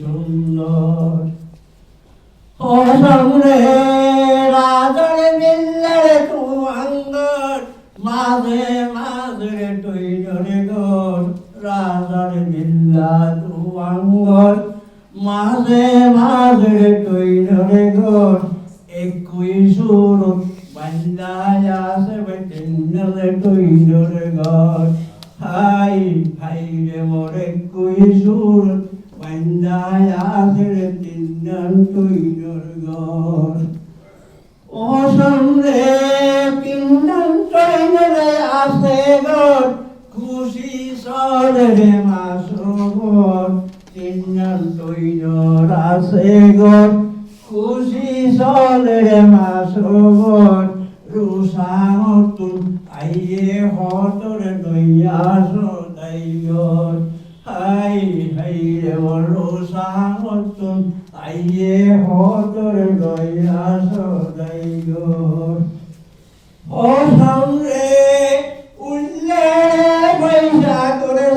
সুন্দর সঙ্গে রাজরে মিল্লারে তু আঙ্গর মাঝে মাঝে তুই জরে গর রাজরে মিল্লা তু আঙ্গর মাঝে মাঝে তুই জরে গর একুই সুর বান্দায় আসে বেটিন্নলে তুই জরে গর হাই হাই রে মোরে কুই সুর বান্দায় আসে তিন্নল তুই জরে গর ও সঙ্গে তিন্নল তুই জরে আসে গর খুশি সরে মাসর তিন্নল তুই জর আসে গর খুশি সরে মাসর রুসামতুন আইয়ে হতরে লইয়া সদাইগর আইয়ে হতরে উল্লে পয়সা করে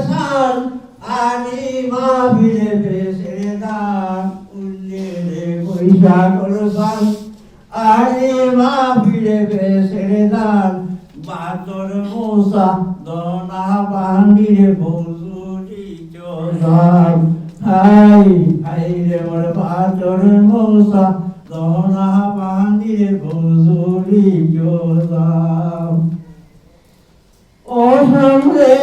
আনি মা ফিরে বেসে দান উল্লে রে পয়সা করে আরে মা ফিরে বেসে দান বাতর মোসা দনা বান্দিরে ভৌসুরি চোদাম হাই হাই রে মোর বাতর মোসা দনা বান্দিরে ভৌসুরি চোদাম ও সঙ্গে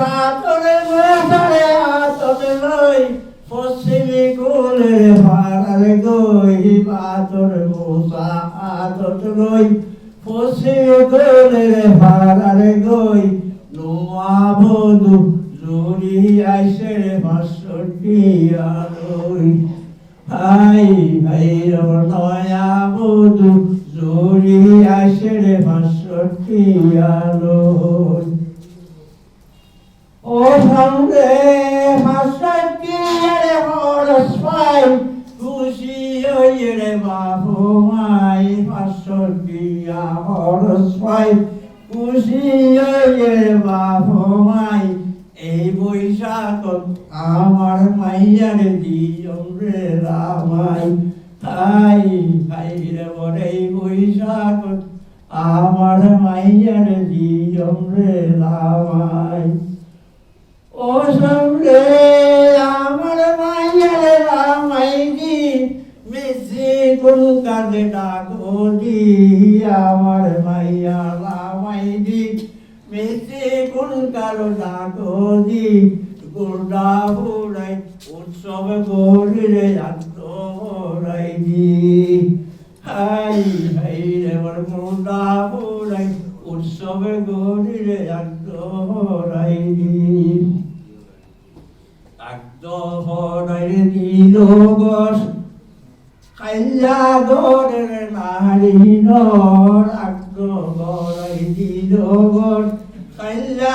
বাতরে মোসারে আতরে লই, পশ্চিমে কোলে ফারারে গই বাতর মোসা আতর লই, পশ্চিমে কোলে ফারারে গই নোয়া বধু জুড়ি আইসে রে ভাস্বটি আলোই হাই হাই রমর নয়া বধু জুড়ি আইসে রে ভাস্বটি আলোই ও সঙ্গে ভাস্বটি রে হরস পাই, খুশি হই মাই মাই আমার মাইয়ার দিয়ম রে রামাই হাই হাই রে বরে এই বৈশাখত আমার মাইয়ার দিয়ম রে রামাই ও সঙ্গে আমার মাইয়ার রামাই দি মিশি কোন ডাকো দি আমার মাইয়া রামাই দি মিশি কোন কারও ডাকো দি গুন্ডা বুড়াই উৎসব গরিরে আত্মরাই দি। হাই হাই রে মোর গুন্ডা বুড়াই উৎসব গরিরে আত্মরাই দি। আত্মহরাই দিল গস কাল্লা গরের নারী নর আত্মহরাই দিল গস।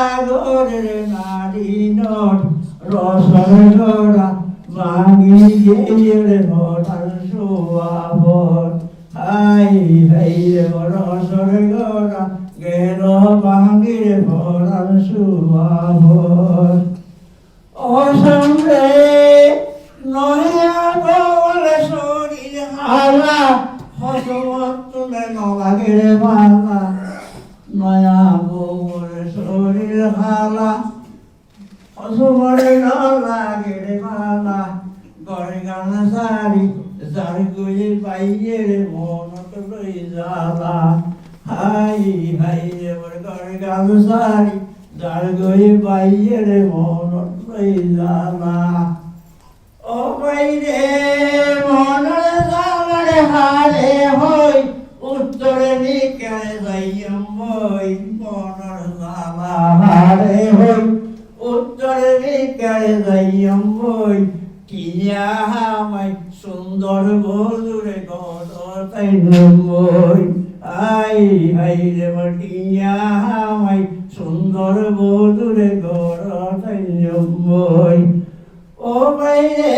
কাল্লা গরের নারী নর, রসর গড়া ভাঙি গের ভটার সোয়াবর হাই হাই রে রসর গড়া গের ভাঙির ভটার সোয়াবর অসংরে নয়া বলে শরীর হালা হসবতুলে নলাগে রে নয়া শরীর হালা হসবরে নলাগে রে মালা, গড়ে গান সারি, যার গুলি পাইয়ে রে মনত লই জালা হাই হাই রে গড়ে গান সারি, যার গই পাইয়ে রে মনত লই জালা তাই বই আই হাই রে মটিয়া সুন্দর বধুরে গড় তাই বই ও বাইরে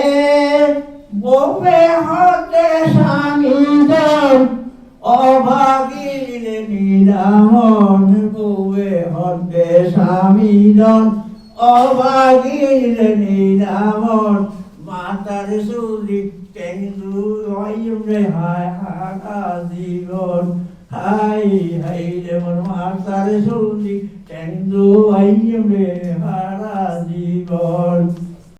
বোপে হতে স্বামী দেন অভাগীর নিরামন বউয়ে হতে স্বামী দন। অভাগীর নিরামন তারে সুদি কেন্দু হইম রে হায় হাকা জীবন হাই হাই রে মন মার তারে সুদি কেন্দু হইম রে